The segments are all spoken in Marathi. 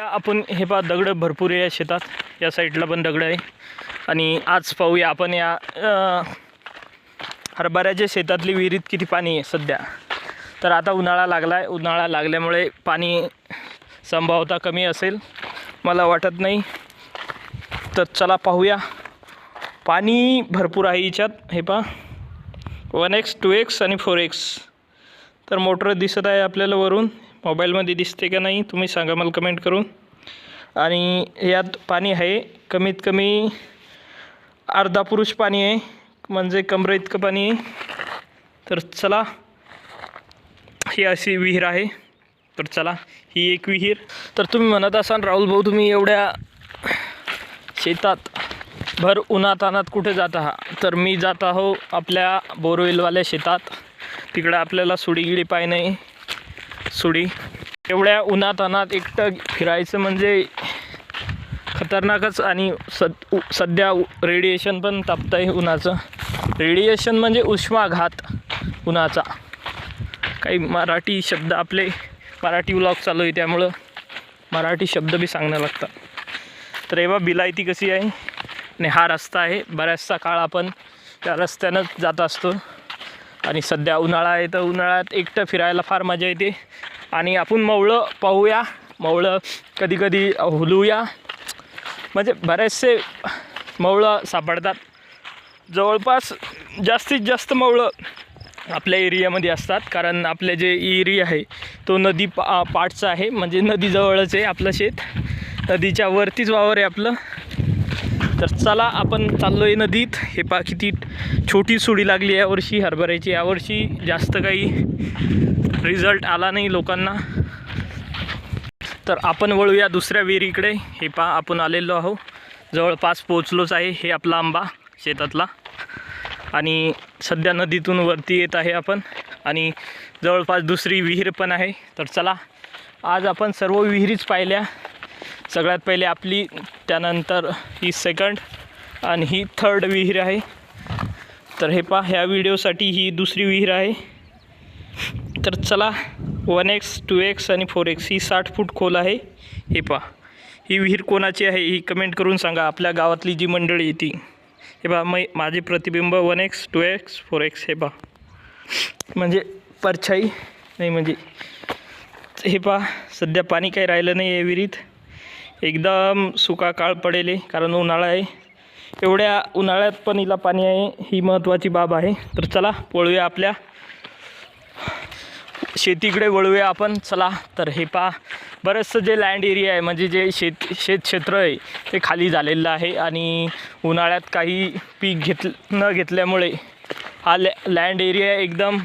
या आपण हे पहा दगड भरपूर आहे या शेतात. या साईडला पण दगड आहे. आणि आज पाहूया आपण या हरभऱ्याच्या शेतातली विहिरीत किती पाणी आहे सध्या. तर आता उन्हाळा लागला आहे उन्हाळा लागल्यामुळे पाणी संभावता कमी असेल. मला वाटत नाही. तर चला पाहूया. पाणी भरपूर आहे याच्यात हे पहा. वन एक्स टू एक्स आणि फोर एक्स. तर मोटर दिसत आहे आपल्याला वरून. मोबाईलमध्ये दिसते का नाही तुम्ही सांगा मला कमेंट करून. आणि यात पाणी आहे कमीत कमी अर्धा पुरुष पाणी आहे म्हणजे कमरे इतकं पाणी आहे. तर चला ही अशी विहीर आहे. तर चला ही एक विहीर. तर तुम्ही म्हणत असाल राहुल भाऊ तुम्ही एवढ्या शेतात भर उन्हातानात कुठे जात आहात? तर मी जात आहो आपल्या बोरवेलवाल्या शेतात. तिकडं आपल्याला सुडीगिडी पाय नाही. सुडी. एवढ्या उन्हातानात एकटं फिरायचं म्हणजे खतरनाकच आणि सद उ सध्या रेडिएशन पण तापतं आहे उन्हाचं. रेडिएशन म्हणजे उष्माघात उन्हाचा. काही मराठी शब्द आपले मराठी व्लॉग चालू आहे त्यामुळं मराठी शब्द बी सांगणं लागतात. तर एव्हा बिलायती कशी आहे? आणि हा रस्ता आहे. बऱ्याचसा काळ आपण त्या रस्त्यानंच जात असतो. आणि सध्या उन्हाळा आहे तर उन्हाळ्यात एकटं फिरायला फार मजा येते. आणि आपण मवळं पाहूया. मवळं कधी कधी हुलूया. म्हणजे बरेचसे मवळं सापडतात. जवळपास जास्तीत जास्त मवळं आपल्या एरियामध्ये असतात. कारण आपले जे एरिया आहे तो नदी पा पाठचा आहे. म्हणजे नदीजवळच आहे आपलं शेत. नदीच्या वरतीच वावर आहे आपलं. तर चला आपण चाललो आहे नदीत. हे पा किती छोटी सुडी लागली यावर्षी हरभऱ्याची. यावर्षी जास्त काही रिझल्ट आला नाही लोकांना. तर आपण वळूया दुसऱ्या विहिरीकडे. हे पा आपण आलेलो आहो जवळपास पोचलोच आहे हे आपला आंबा शेतातला. आणि सध्या नदीतून वरती येत आहे आपण. आणि जवळपास दुसरी विहीर पण आहे. तर चला आज आपण सर्व विहिरीच पाहिल्या. सगळ्यात पहिले आपली त्यानंतर ही सेकंड आणि ही थर्ड विहीर आहे. तर हे पहा ह्या व्हिडिओसाठी ही दुसरी विहीर आहे. तर चला वन एक्स टू एक्स आणि फोर एक्स ही साठ फूट खोल आहे. हे पहा ही विहीर कोणाची आहे ही कमेंट करून सांगा. आपल्या गावातली जी मंडळी आहे ती. हे पहा मै माझे प्रतिबिंब one X two X four X हे पहा. म्हणजे परछाई नाही म्हणजे हे पहा सध्या पाणी काही राहिलं नाही आहे विहिरीत. एकदम सुका काळ पडेल आहे, कारण उन्हाळा आहे. एवढ्या उन्हाळ्यात पण हिला पाणी आहे ही महत्त्वाची बाब आहे. तर चला वळूया आपल्या. शेतीकडे वळूया आपण चला. तर हे पा बरंचसं जे लँड एरिया आहे म्हणजे जे शेत शेत क्षेत्र आहे ते खाली झालेलं आहे. आणि उन्हाळ्यात काही पीक घेत न घेतल्यामुळे हा लॅ लँड एरिया एकदम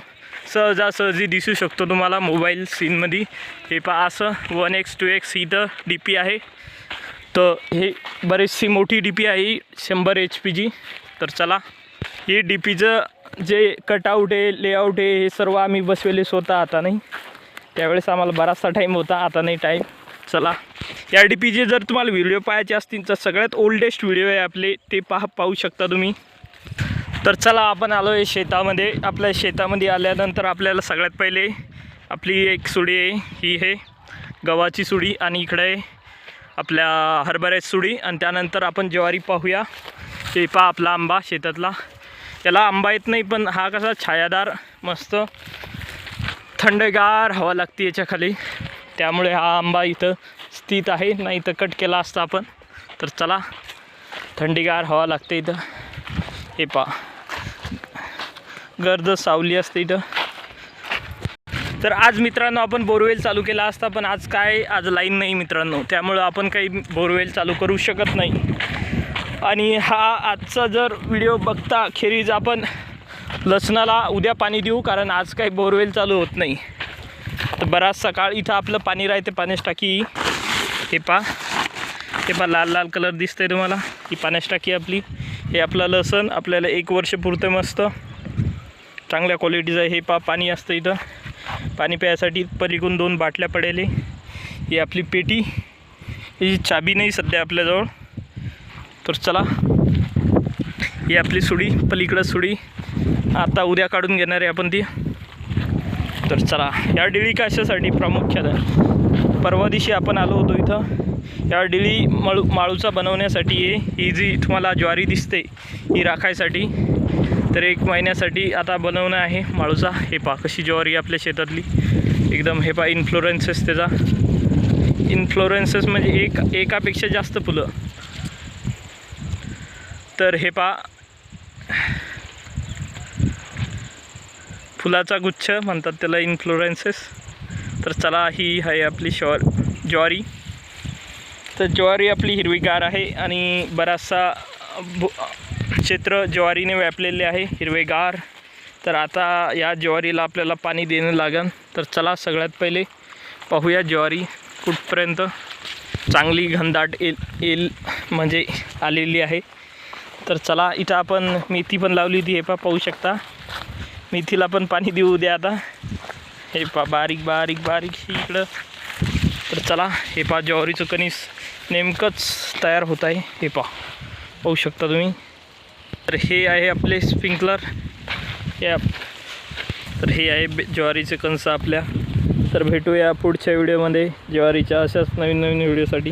सहजासहजी दिसू शकतो तुम्हाला मोबाईल सीनमध्ये हे पा असं वन एक्स टू एक्स इथं डी पी आहे. तर हे बरीचशी मोठी डी पी आहे शंभर एच पीची तर चला ही डी पीचं जे कटआउट आहे लेआउट आहे हे सर्व आम्ही बसवेले स्वतः आता नाही. त्यावेळेस आम्हाला बराचसा टाईम होता आता नाही टाईम चला या डी पीचे जर तुम्हाला व्हिडिओ पाहायचे असतील तर सगळ्यात ओल्डेस्ट व्हिडिओ आहे आपले ते पाह पाहू शकता तुम्ही. तर चला आपण आलो आहे शेतामध्ये. आपल्या शेतामध्ये आल्यानंतर आपल्याला सगळ्यात पहिले आपली एक सुडी आहे ही आहे गव्हाची सुडी आणि इकडे आहे. आपल्या हरभऱ्याची सुडी आणि त्यानंतर आपण ज्वारी पाहूया. ते पहा आपला आंबा शेतातला. त्याला आंबा येत नाही पण हा कसा छायादार मस्त थंडगार हवा लागते याच्याखाली. त्यामुळे हा आंबा इथं स्थित आहे. नाही तर कट केला असता आपण. तर चला थंडीगार हवा लागते इथं. हे पा. गर्द सावली असते इथं. तर आज मित्रांनो आपण बोरवेल चालू केला असता पण आज काय? आज लाईन नाही मित्रांनो. त्यामुळं आपण काही बोरवेल चालू करू शकत नाही. आणि हा आजचा जर व्हिडिओ बघता खेरीज आपण लसणाला उद्या पाणी देऊ कारण आज काही बोरवेल चालू होत नाही. तर बराच सकाळ इथं आपलं पाणी राहते पाण्यास टाकी. हे पा हे पा लाल लाल कलर दिसतंय तुम्हाला. ही पाण्याची टाकी आपली. हे आपलं लसण आपल्याला एक वर्ष पुरतं मस्त. चांगल्या क्वालिटीचं आहे. हे पा पाणी असतं इथं. पाणी प्यायसाठी पलीकडून दोन बाटल्या पडेल. ही आपली पेटी ही चाबी नाही सध्या आपल्याजवळ. तर चला ही आपली सुडी पलीकडं सुडी. आता उद्या काढून घेणार आहे आपण ती. तर चला या डिळी कशासाठी प्रामुख्यानं परवा दिवशी आपण आलो होतो इथं. या डिळी माळू माळूचा बनवण्यासाठी आहे ही जी तुम्हाला ज्वारी दिसते ही राखायसाठी. तर एक महिन्यासाठी आता बनवणं आहे माळूचा. हे पा कशी ज्वारी आपल्या शेतातली. एकदम हे पा इन्फ्लोरन्सेस त्याचा. इन्फ्लोरन्सेस म्हणजे एक एकापेक्षा जास्त फुलं. तर हे पा फुलाचा गुच्छ म्हणतात त्याला इन्फ्लोरन्सेस तर चला ही आहे आपली शॉर ज्वारी. तर ज्वारी आपली हिरवीगार आहे आणि बराचसा भु क्षेत्र ज्वारीने व्यापलेले आहे हिरवेगार. तर आता या ज्वारीला आपल्याला पाणी देणं लागेल तर चला सगळ्यात पहिले पाहूया ज्वारी कुठपर्यंत चांगली घनदाट येईल येईल म्हणजे आलेली आहे. तर चला इथं आपण मेथी पण लावली होती हे पा पाहू शकता. मेथीला पण पाणी देऊ द्या आता. हे पा बारीक बारीक बारीक इकडं. तर चला हे पा ज्वारीचं कणीस नेमकंच तयार होत आहे. हे पा पाहू शकता तुम्ही. तर हे आहे आपले स्प्रिंकलर ॲप तर हे आहे बे- ज्वारीचे कणसं आपल्या. तर भेटूया पुढच्या व्हिडिओमध्ये ज्वारीच्या अशाच नवीन नवीन व्हिडिओसाठी